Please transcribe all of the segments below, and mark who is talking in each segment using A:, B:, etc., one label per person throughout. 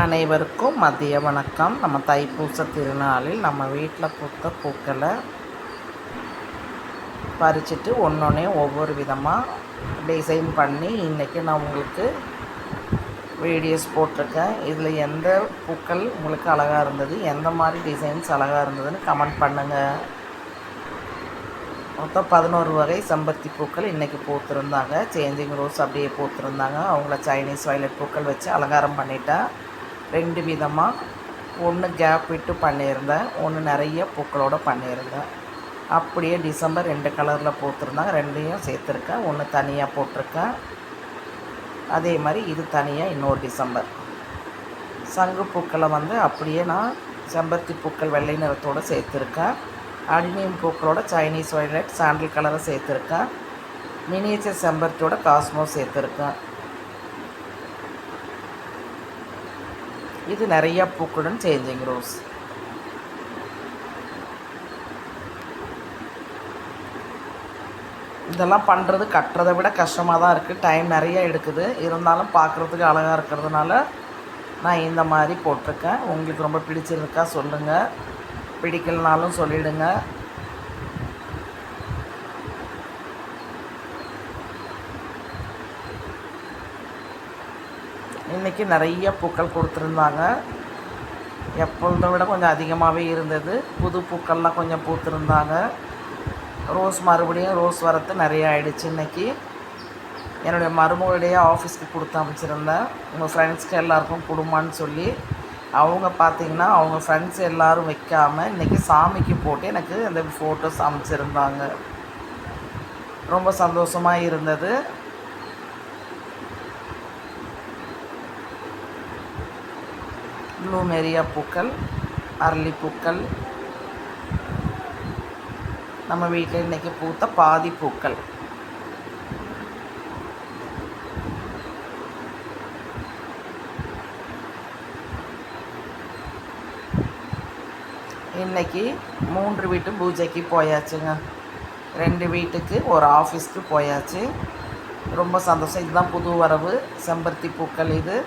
A: அனைவருக்கும் மதிய வணக்கம். நம்ம தைப்பூச திருநாளில் நம்ம வீட்டில் பூத்த பூக்களை பறிச்சுட்டு ஒன்றொன்னே ஒவ்வொரு விதமாக டிசைன் பண்ணி இன்றைக்கி நான் உங்களுக்கு வீடியோஸ் போட்டிருக்கேன். இதில் எந்த பூக்கள் உங்களுக்கு அழகாக இருந்தது எந்த மாதிரி டிசைன்ஸ் அழகாக இருந்ததுன்னு கமெண்ட் பண்ணுங்கள் மொத்தம் பதினோரு வகை செம்பருத்தி பூக்கள் இன்றைக்கி பூத்திருந்தாங்க. சேஞ்சிங் ரோஸ் அப்படியே பூத்திருந்தாங்க. அவங்கள சைனீஸ் வயலட் பூக்கள் வச்சு அலங்காரம் பண்ணிட்டேன். ரெண்டு விதமாக ஒன்று கேப் விட்டு பண்ணியிருந்தேன். ஒன்று நிறைய பூக்களோடு பண்ணியிருந்தேன். அப்படியே டிசம்பர் ரெண்டு கலரில் பூத்திருந்தாங்க. ரெண்டையும் சேர்த்துருக்கேன். ஒன்று தனியாக போட்டிருக்கேன். அதே மாதிரி இது தனியாக இன்னொரு டிசம்பர். சங்கு பூக்களை வந்து அப்படியே நான் செம்பருத்தி பூக்கள் வெள்ளை நிறத்தோடு சேர்த்துருக்கேன். அடினியம் பூக்களோட சைனீஸ் வயலட் சாண்டில் கலரை சேர்த்துருக்கேன். மினியேச்சர் செம்பருத்தியோட காஸ்மோ சேர்த்துருக்கேன். இது நிறைய பூக்களுடன் சேஞ்சிங் ரோஸ். இதெல்லாம் பண்ணுறது கட்டுறதை விட கஷ்டமாக தான் இருக்குது டைம் நிறைய எடுக்குது. இருந்தாலும் பார்க்குறதுக்கு அழகாக இருக்கிறதுனால நான் இந்த மாதிரி போட்டிருக்கேன். உங்களுக்கு ரொம்ப பிடிச்சிருக்கா சொல்லுங்கள் பிடிக்கலனாலும் சொல்லிவிடுங்க இன்றைக்கி நிறைய பூக்கள் கொடுத்துருந்தாங்க. எப்பொழுதை விட கொஞ்சம் அதிகமாகவே இருந்தது. புது பூக்கள்லாம் கொஞ்சம் பூத்துருந்தாங்க. ரோஸ் மறுபடியும் ரோஸ் வரத்து நிறைய ஆயிடுச்சு இன்றைக்கி என்னுடைய மருமகளுடைய ஆஃபீஸ்க்கு கொடுத்து அமைச்சிருந்தேன் உங்கள் ஃப்ரெண்ட்ஸ்க்கு எல்லாருக்கும் கொடுமான்னு சொல்லி. அவங்க பார்த்திங்கன்னா அவங்க ஃப்ரெண்ட்ஸ் எல்லோரும் வைக்காமல் இன்றைக்கி சாமிக்கு போட்டு எனக்கு அந்த ஃபோட்டோஸ் அமைச்சிருந்தாங்க ரொம்ப சந்தோஷமாக இருந்தது. ப்ளூமெரியா பூக்கள் அரளி பூக்கள். நம்ம வீட்டில் இன்றைக்கி பூத்த பாதி பூக்கள். இன்றைக்கி மூன்று வீட்டு பூஜைக்கு போயாச்சுங்க. ரெண்டு வீட்டுக்கு ஒரு ஆஃபீஸ்க்கு போயாச்சு. ரொம்ப சந்தோஷம். இதுதான் புது வரவு. செம்பருத்தி பூக்கள் இது.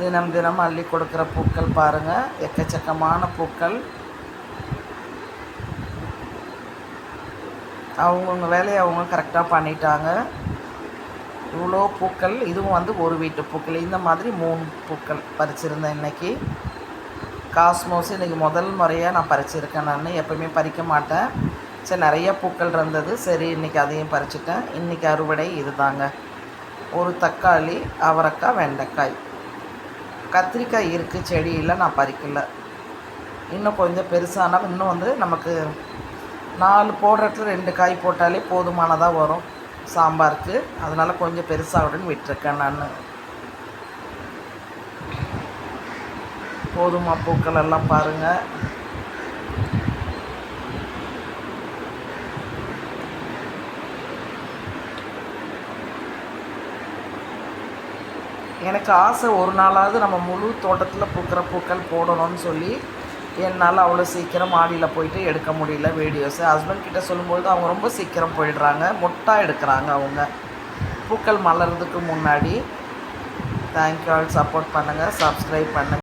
A: தினம் தினம் அள்ளி கொடுக்குற பூக்கள் பாருங்கள் எக்கச்சக்கமான பூக்கள். அவங்கவுங்க வேலையை அவங்க கரெக்டாக பண்ணிட்டாங்க. இவ்வளோ பூக்கள் இதுவும் வந்து ஒரு வீட்டு பூக்கள். இந்த மாதிரி மூணு பூக்கள் பறிச்சிருந்தேன் இன்றைக்கி காஸ்மோஸ் இன்றைக்கி முதல் முறையாக நான் பறிச்சிருக்கேன் நான். எப்போயுமே பறிக்க மாட்டேன். சரி நிறைய பூக்கள் இருந்தது. சரி இன்றைக்கி அதையும் பறிச்சிட்டேன். இன்றைக்கி அறுவடை இது தாங்க ஒரு தக்காளி அவரைக்காய் வெண்டைக்காய். கத்திரிக்காய் இருக்குது செடியில் நான் பறிக்கல. இன்னும் கொஞ்சம் பெருசானால் இன்னும் வந்து நமக்கு நாலு போடுறதுல ரெண்டு காய் போட்டாலே போதுமானதாக வரும். சாம்பாருக்கு. அதனால் கொஞ்சம் பெருசாகணுன்னு விட்டுருக்கேன் நான். போதுமா பூக்கள் எல்லாம் பாருங்கள் எனக்கு ஆசை ஒரு நாளாவது நம்ம முழு தோட்டத்தில் பூக்கிற பூக்கள் போடணும்னு சொல்லி என்னால் அவ்வளோ சீக்கிரம் மாடியில் போயிட்டு எடுக்க முடியல வீடியோஸு ஹஸ்பண்ட் கிட்டே சொல்லும்போது அவங்க ரொம்ப சீக்கிரம் போயிடுறாங்க. மொட்டாக எடுக்கிறாங்க அவங்க. பூக்கள் மலர்றதுக்கு முன்னாடி. தேங்க்யூ ஆல் சப்போர்ட் பண்ணுங்கள் சப்ஸ்கிரைப் பண்ணுங்கள்